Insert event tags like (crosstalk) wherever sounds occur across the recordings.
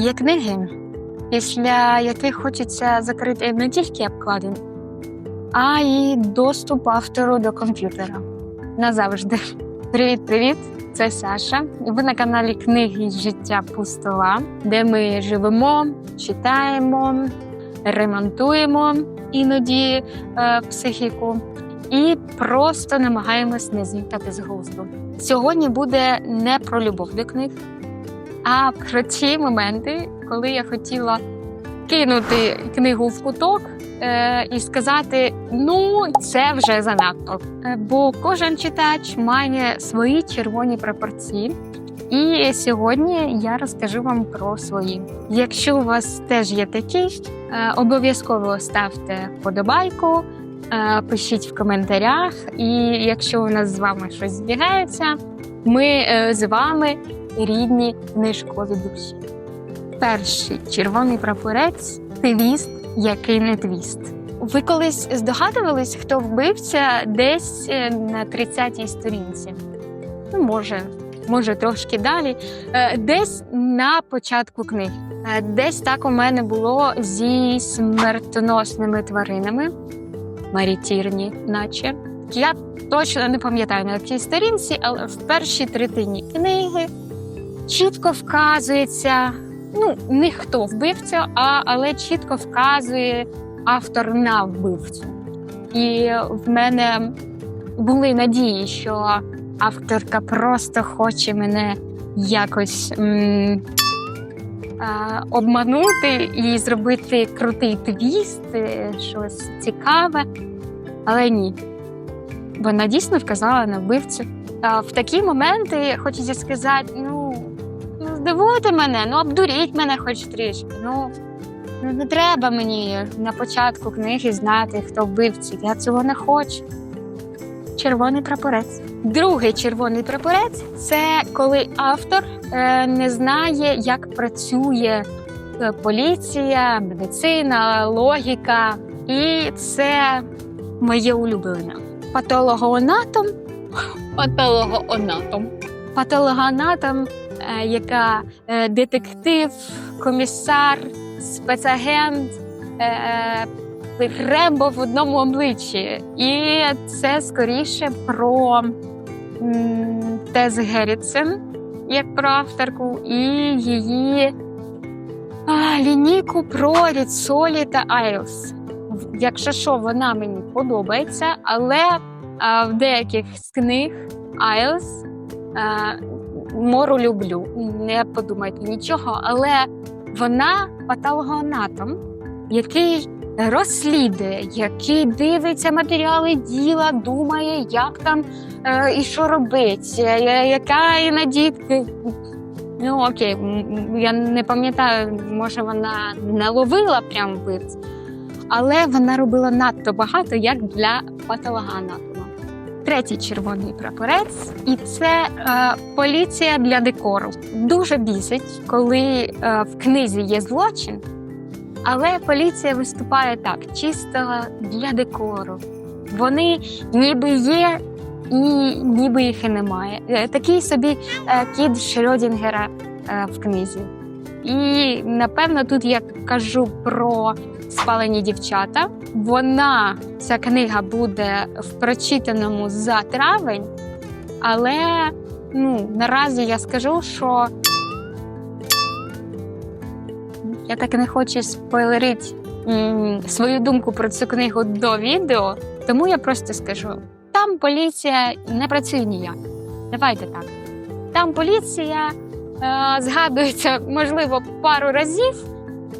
Є книги, після яких хочеться закрити не тільки обкладинку, а й доступ автору до комп'ютера. Назавжди. Привіт-привіт! Це Саша. Ви на каналі Книги життя пустола, де ми живемо, читаємо, ремонтуємо іноді е, психіку і просто намагаємось не з'їхати з глузду. Сьогодні буде не про любов до книг, а про ті моменти, коли я хотіла кинути книгу в куток е, і сказати: ну, це вже занадто. Е, Бо кожен читач має свої червоні пропорції. І сьогодні я розкажу вам про свої. Якщо у вас теж є такі, е, обов'язково ставте вподобайку, е, пишіть в коментарях. І якщо у нас з вами щось збігається, ми з вами рідні книжкові душі. Перший червоний прапорець твіст, який не твіст. Ви колись здогадувались, хто вбивця десь е, на 30-й сторінці? Ну, може, може, трошки далі. Е, Десь на початку книги. Е, Десь так у мене було зі смертоносними тваринами, марітірні, наче. Я точно не пам'ятаю на якій сторінці, але в першій третині книги чітко вказується, ну, не хто вбивця, а, але чітко вказує автор на вбивцю. І в мене були надії, що авторка просто хоче мене якось м, обманути і зробити крутий твіст, е, щось цікаве. Але ні. Вона дійсно вказала на вбивцю. В такі моменти хочеться сказати: ну здивуйте мене, ну обдуріть мене хоч трішки. Ну, ну не треба мені на початку книги знати, хто вбивці. Я цього не хочу. Червоний прапорець. Другий червоний прапорець це коли автор е, не знає, як працює е, поліція, медицина, логіка. І це моє улюблене. Патологоанатом. Патологоанатом. Патологоанатом, яка е, детектив, комісар, спецагент. Е, Рембо в одному обличчі. І це скоріше про Тез Геррітсен, як про авторку, і її лінійку про Ріцолі та Айлс. Якщо що, вона мені подобається, але в деяких з книг Айлс мору люблю. Не подумайте нічого, але вона патологоанатом, який розслідує, який дивиться матеріали діла, думає, як там е, і що робить, е, яка іноді. Ну окей, я не пам'ятаю, може вона не ловила прям вбивць, але вона робила надто багато як для патологоанатома. Третій червоний прапорець, і це е, поліція для декору. Дуже бісить, коли е, в книзі є злочин, але поліція виступає так, чисто для декору. Вони ніби є, і ніби їх і немає. Е, Такий собі е, кіт Шрёдінгера е, в книзі. І напевно тут я кажу про спалені дівчата. Вона, ця книга буде в прочитаному за травень, але ну, наразі я скажу, що я так і не хочу спойлерити свою думку про цю книгу до відео, тому я просто скажу: там поліція не працює ніяк. Давайте так. Там поліція згадується, можливо, пару разів,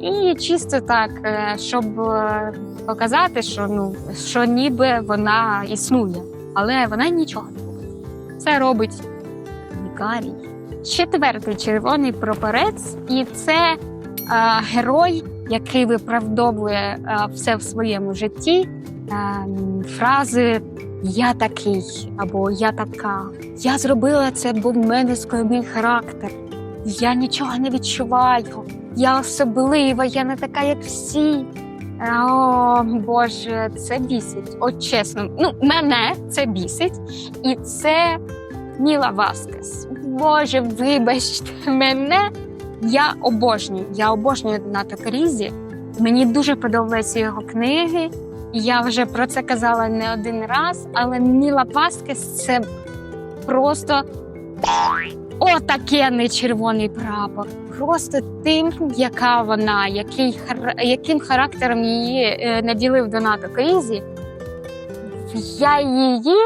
і чисто так, е, щоб е, показати, що ну що ніби вона існує, але вона нічого не робить. Це робить Вікарій. Четвертий червоний прапорець, і це е, герой, який виправдовує е, все в своєму житті. Е, фрази Я такий або Я така. Я зробила це, бо в мене складний характер. Я нічого не відчуваю. Я особлива, я не така, як всі. О, Боже, це бісить. От чесно, ну мене це бісить, і це Ніла Васкес. Боже, вибачте мене, Я обожнюю, я обожнюю Доната Карізі. Мені дуже подобаються його книги. Я вже про це казала не один раз, але Міла Паскес це просто отакенний червоний прапор. Просто тим, яка вона, який, яким характером її е, наділив Донато Карізі. Я її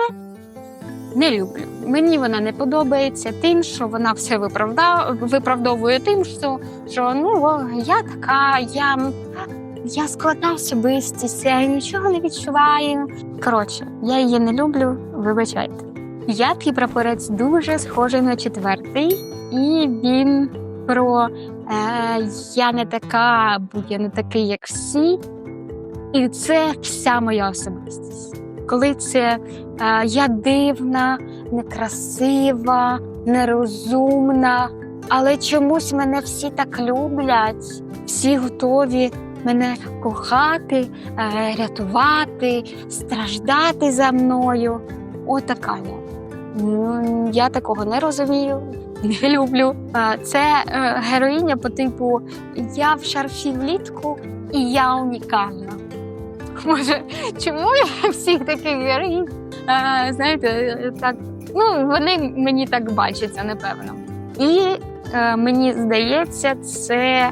не люблю. Мені вона не подобається тим, що вона все виправда... виправдовує тим, що, що ну я така, я, я складна особистість, я нічого не відчуваю. Коротше, я її не люблю, вибачайте. П'ятий прапорець дуже схожий на четвертий, і він про е, я не така, бо я не такий, як всі. І це вся моя особистість. Коли це е, я дивна, некрасива, нерозумна, але чомусь мене всі так люблять, всі готові мене кохати, е, рятувати, страждати за мною. Отака я. Я такого не розумію, не люблю. Це е, героїня по типу Я в шарфі влітку і я унікальна. (laughs) Може, чому я всіх таких героїв? Знаєте, так, ну вони мені так бачаться, напевно. І е, мені здається, це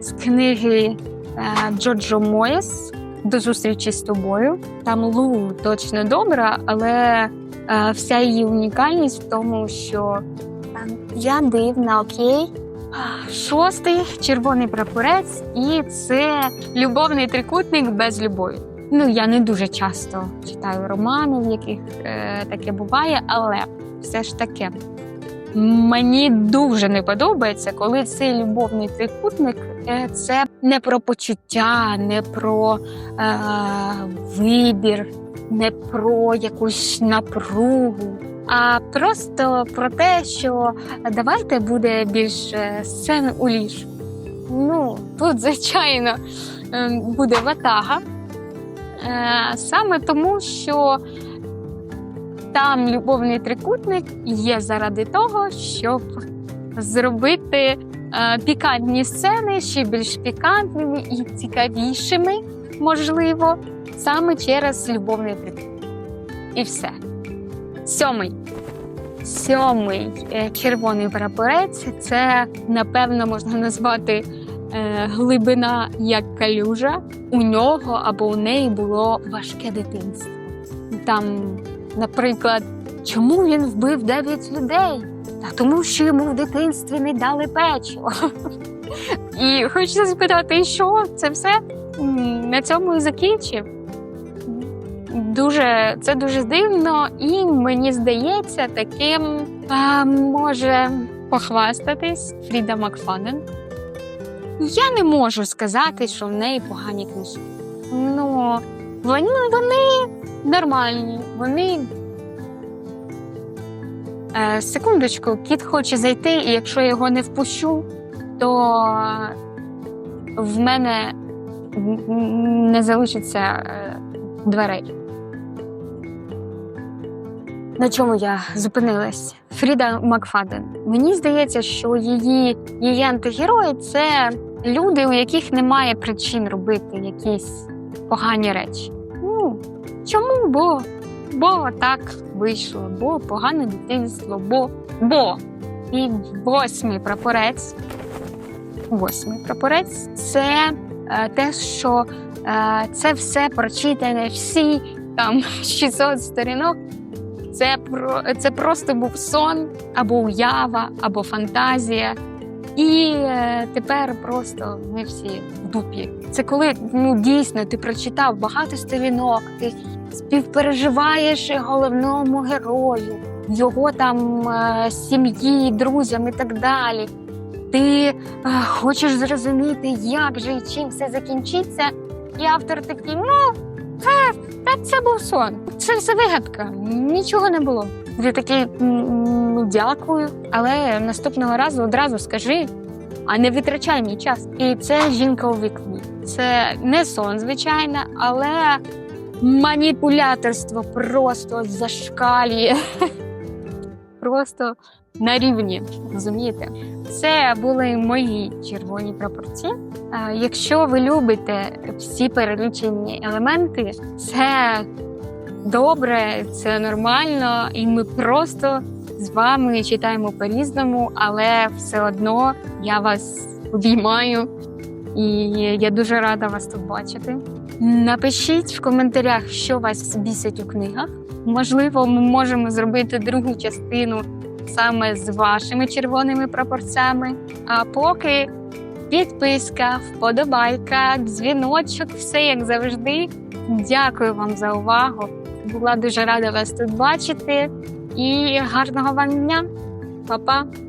з книги е, Джоджо Моєс до зустрічі з тобою. Там Лу точно добра, але вся її унікальність в тому, що е, я дивна, окей. Шостий червоний прапорець, і це любовний трикутник без любові. Ну, я не дуже часто читаю романи, в яких е, таке буває, але все ж таки мені дуже не подобається, коли цей любовний трикутник е, це не про почуття, не про е, вибір, не про якусь напругу, а просто про те, що давайте буде більше сцен у ліжку. Ну, тут, звичайно, е, буде ватага. Е, Саме тому, що там любовний трикутник є заради того, щоб зробити е, пікантні сцени ще більш пікантними і цікавішими, можливо, саме через любовний трикутник. І все. Сьомий. Сьомий е, червоний прапорець це, напевно, можна назвати е, глибина як калюжа. У нього або у неї було важке дитинство. Там, наприклад, чому він вбив дев'ять людей? Тому, що йому в дитинстві не дали печиво. (laughs) І хочеться спитати, що це все на цьому і закінчив. Дуже це дуже дивно, і мені здається, таким а, може похвастатись Фріда Макфаден. Я не можу сказати, що в неї погані книжки. Ну, вони, вони нормальні, вони. Е, секундочку, кіт хоче зайти, і якщо я його не впущу, то в мене не залишиться е, дверей. На чому я зупинилась? Фріда Макфаден. Мені здається, що її, її антигерої це люди, у яких немає причин робити якісь погані речі. Ну, чому? Бо, бо так вийшло, бо погане дитинство, бо, бо. І восьмий прапорець. Восьмий прапорець це е, те, що е, це все прочитане, всі там (laughs) 600 сторінок. Це про це просто був сон або уява, або фантазія. І е, тепер просто ми всі в дупі. Це коли ну дійсно ти прочитав багато сторінок, ти співпереживаєш головному герою, його там е, сім'ї, друзям і так далі. Ти е, хочеш зрозуміти, як же і чим все закінчиться. І автор такий, ну, це, та це був сон. Це все вигадка, нічого не було. Ти такий ну, дякую, але наступного разу одразу скажи, а не витрачай мій час. І це жінка у вікні. Це не сон, звичайно, але маніпуляторство просто зашкалює. просто на рівні. Розумієте? Це були мої червоні прапорці. Якщо ви любите всі перелічені елементи, це добре, це нормально, і ми просто з вами читаємо по-різному, але все одно я вас обіймаю і я дуже рада вас тут бачити. Напишіть в коментарях, що вас бісить у книгах. Можливо, ми можемо зробити другу частину саме з вашими червоними прапорцями. А поки підписка, вподобайка, дзвіночок, все як завжди. Дякую вам за увагу. Була дуже рада вас тут бачити і гарного вам дня. Па-па!